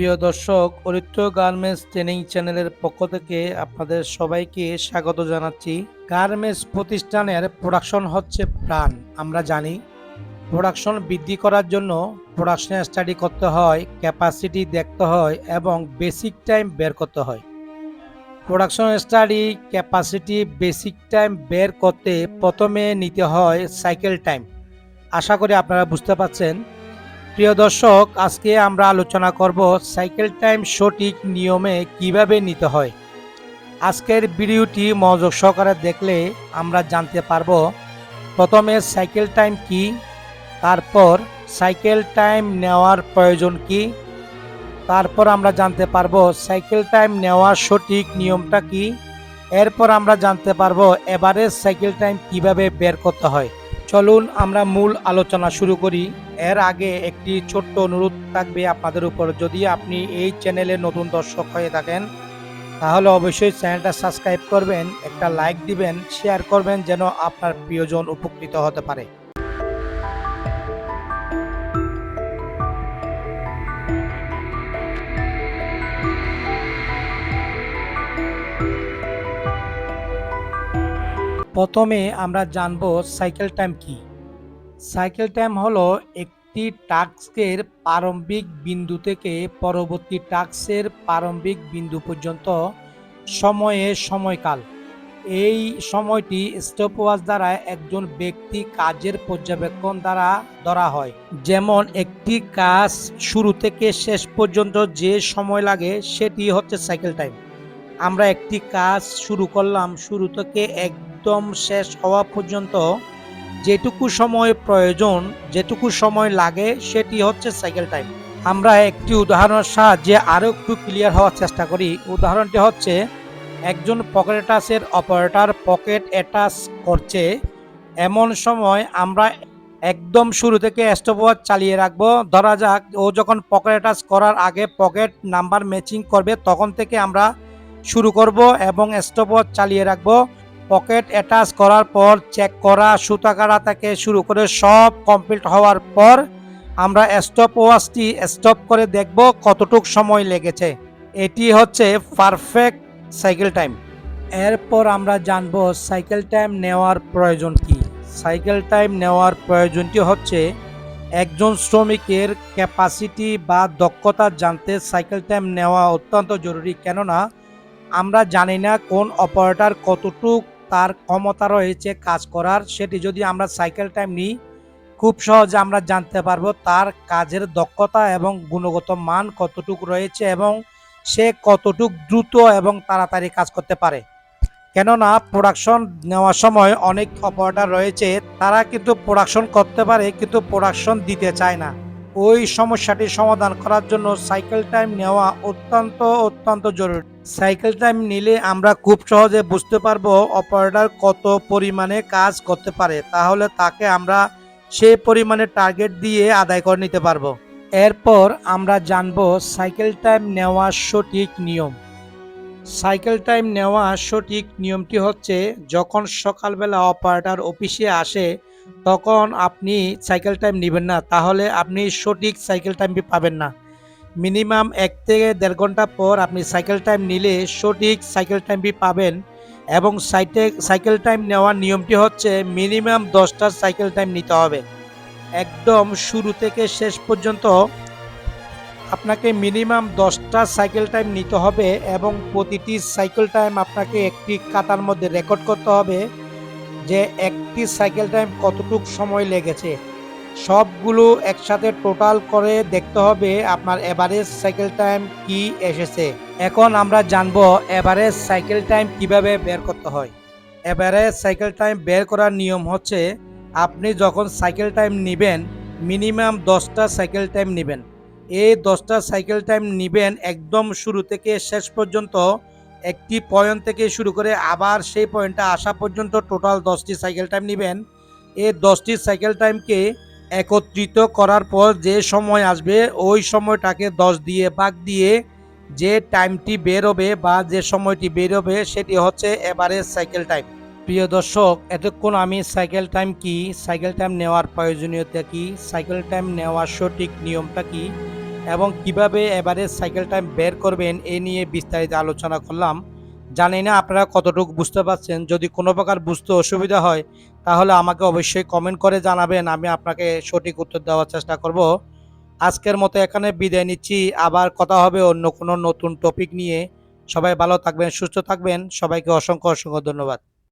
প্রিয় দর্শক, Aritra garments training চ্যানেলের পক্ষ থেকে আপনাদের সবাইকে স্বাগত জানাচ্ছি। গার্মেন্টস প্রতিষ্ঠানের প্রোডাকশন হচ্ছে প্রাণ, আমরা জানি। প্রোডাকশন বৃদ্ধি করার জন্য প্রোডাকশন স্টাডি করতে হয়, ক্যাপাসিটি দেখতে হয় এবং বেসিক টাইম বের করতে হয়। Production study capacity basic time বের করতে প্রথমে নিতে হয় সাইকেল টাইম। আশা করি আপনারা বুঝতে পারছেন প্রিয় দর্শক, আজকে আমরা আলোচনা করব সাইকেল টাইম সঠিক নিয়মে কীভাবে নিতে হয়। আজকের ভিডিওটি মনোযোগ সহকারে দেখলে আমরা জানতে পারব, প্রথমে সাইকেল টাইম কি, তারপর সাইকেল টাইম নেওয়ার প্রয়োজন কি, তারপর আমরা জানতে পারব সাইকেল টাইম নেওয়ার সঠিক নিয়মটা কি, এরপর আমরা জানতে পারব এভারেজ সাইকেল টাইম কীভাবে বের করতে হয়। চলুন আমরা মূল আলোচনা শুরু করি। এর আগে একটি ছোট্ট অনুরোধ থাকবে আপনাদের উপর। যদি আপনি এই চ্যানেলে নতুন দর্শক হয়ে থাকেন, তাহলে অবশ্যই চ্যানেলটা সাবস্ক্রাইব করবেন, একটা লাইক দিবেন, শেয়ার করবেন যেন আপনার প্রিয়জন উপকৃত হতে পারে। প্রথমে আমরা জানব সাইকেল টাইম কি। সাইকেল টাইম হলো একটি টাস্কের প্রারম্ভিক বিন্দু থেকে পরবর্তী টাস্কের প্রারম্ভিক বিন্দু পর্যন্ত সময়ে সময়কাল। এই সময়টি স্টপওয়াচ দ্বারা একজন ব্যক্তি কাজের পর্যবেক্ষণ দ্বারা ধরা হয়। যেমন, একটি কাজ শুরু থেকে শেষ পর্যন্ত যে সময় লাগে সেটি হচ্ছে সাইকেল টাইম আমরা একটি কাজ শুরু করলাম, শুরু থেকে একদম শেষ হওয়া পর্যন্ত যেটুকু সময় প্রয়োজন, যেটুকু সময় লাগে, সেটি হচ্ছে সাইকেল টাইম আমরা একটি উদাহরণের সাহায্যে আরও একটু ক্লিয়ার হওয়ার চেষ্টা করি। উদাহরণটি হচ্ছে, একজন পকেট অ্যাটাচের অপারেটর পকেট অ্যাটাচ করছে। এমন সময় আমরা একদম শুরু থেকে স্টপওয়াচ চালিয়ে রাখব। ধরা যাক, ও যখন পকেট অ্যাটাচ করার আগে পকেট নাম্বার ম্যাচিং করবে, তখন থেকে আমরা শুরু করব এবং স্টপওয়াচ চালিয়ে রাখব। পকেট অ্যাটাচ করার পর চেক করা সুতা কাটা থেকে শুরু করে সব কমপ্লিট হওয়ার পর আমরা স্টপ ওয়াচটি স্টপ করে দেখব কতটুক সময় লেগেছে। এটি হচ্ছে পারফেক্ট সাইকেল টাইম। এরপর আমরা জানব সাইকেল টাইম নেওয়ার প্রয়োজন কি। সাইকেল টাইম নেওয়ার প্রয়োজনটি হচ্ছে একজন শ্রমিকের ক্যাপাসিটি বা দক্ষতা জানতে সাইকেল টাইম নেওয়া অত্যন্ত জরুরি, কেননা আমরা জানি না কোন অপারেটর কতটুক তার ক্ষমতা রয়েছে কাজ করার, সেটি যদি আমরা সাইকেল টাইম নিই, খুব সহজে আমরা জানতে পারব তার কাজের দক্ষতা এবং গুণগত মান কতটুক রয়েছে এবং সে কতটুক দ্রুত এবং তাড়াতাড়ি কাজ করতে পারে। কেননা প্রোডাকশন নেওয়ার সময় অনেক অপারেটর রয়েছে, তারা কিন্তু প্রোডাকশন করতে পারে কিন্তু প্রোডাকশন দিতে চায় না। ওই সমস্যাটি সমাধান করার জন্য সাইকেল টাইম নেওয়া অত্যন্ত অত্যন্ত জরুরি। সাইকেল টাইম নিলে আমরা খুব সহজে বুঝতে পারব অপারেটর কত পরিমাণে কাজ করতে পারে। তাহলে তাকে আমরা সে পরিমাণে টার্গেট দিয়ে আদায় করে নিতে পারব। এরপর আমরা জানব সাইকেল টাইম নেওয়ার সঠিক নিয়ম। সাইকেল টাইম নেওয়া সঠিক নিয়মটি হচ্ছে, যখন সকালবেলা অপারেটর অফিসে আসে, তখন আপনি সাইকেল টাইম নেবেন না। তাহলে আপনি সঠিক সাইকেল টাইমটি পাবেন না। মিনিমাম এক থেকে দেড় ঘণ্টা পর আপনি সাইকেল টাইম নিলে সঠিক সাইকেল টাইমটি পাবেন এবং সাইটে সাইকেল টাইম নেওয়ার নিয়মটি হচ্ছে মিনিমাম দশটা সাইকেল টাইম নিতে হবে। একদম শুরু থেকে শেষ পর্যন্ত আপনাকে মিনিমাম দশটা সাইকেল টাইম নিতে হবে এবং প্রতিটি সাইকেল টাইম আপনাকে একটি কাতার মধ্যে রেকর্ড করতে হবে যে একটি সাইকেল টাইম কতটুক সময় লেগেছে। সবগুলো একসাথে টোটাল করে দেখতে হবে আপনার এভারেজ সাইকেল টাইম কি এসেছে। এখন আমরা জানব এভারেজ সাইকেল টাইম কীভাবে বের করতে হয়। এভারেজ সাইকেল টাইম বের করার নিয়ম হচ্ছে, আপনি যখন সাইকেল টাইম নেবেন মিনিমাম দশটা সাইকেল টাইম নেবেন। এই দশটা সাইকেল টাইম নেবেন একদম শুরু থেকে শেষ পর্যন্ত, একটি পয়েন্ট থেকে শুরু করে আবার সেই পয়েন্টটা আসা পর্যন্ত টোটাল দশটি সাইকেল টাইম নেবেন। এই দশটি সাইকেল টাইমকে একত্রিত করার পর যে সময় আসবে, ওই সময়টাকে দশ দিয়ে ভাগ দিয়ে যে টাইমটি বেরোবে বা যে সময়টি বেরোবে, সেটি হচ্ছে এভারেজ সাইকেল টাইম প্রিয় দর্শক, এতক্ষণ আমি সাইকেল টাইম কি? সাইকেল টাইম নেওয়ার প্রয়োজনীয়তা কি? সাইকেল টাইম নেওয়ার সঠিক নিয়মটা কি? এবং কীভাবে এভারেজ সাইকেল টাইম বের করবেন, এ নিয়ে বিস্তারিত আলোচনা করলাম। জানি না আপনারা কতটুকু বুঝতে পারছেন। যদি কোনো প্রকার বুঝতে অসুবিধা হয়, তাহলে আমাকে অবশ্যই কমেন্ট করে জানাবেন। আমি আপনাকে সঠিক উত্তর দেওয়ার চেষ্টা করব। আজকের মতো এখানে বিদায় নিচ্ছি। আবার কথা হবে অন্য কোনো নতুন টপিক নিয়ে। সবাই ভালো থাকবেন, সুস্থ থাকবেন। সবাইকে অসংখ্য অসংখ্য ধন্যবাদ।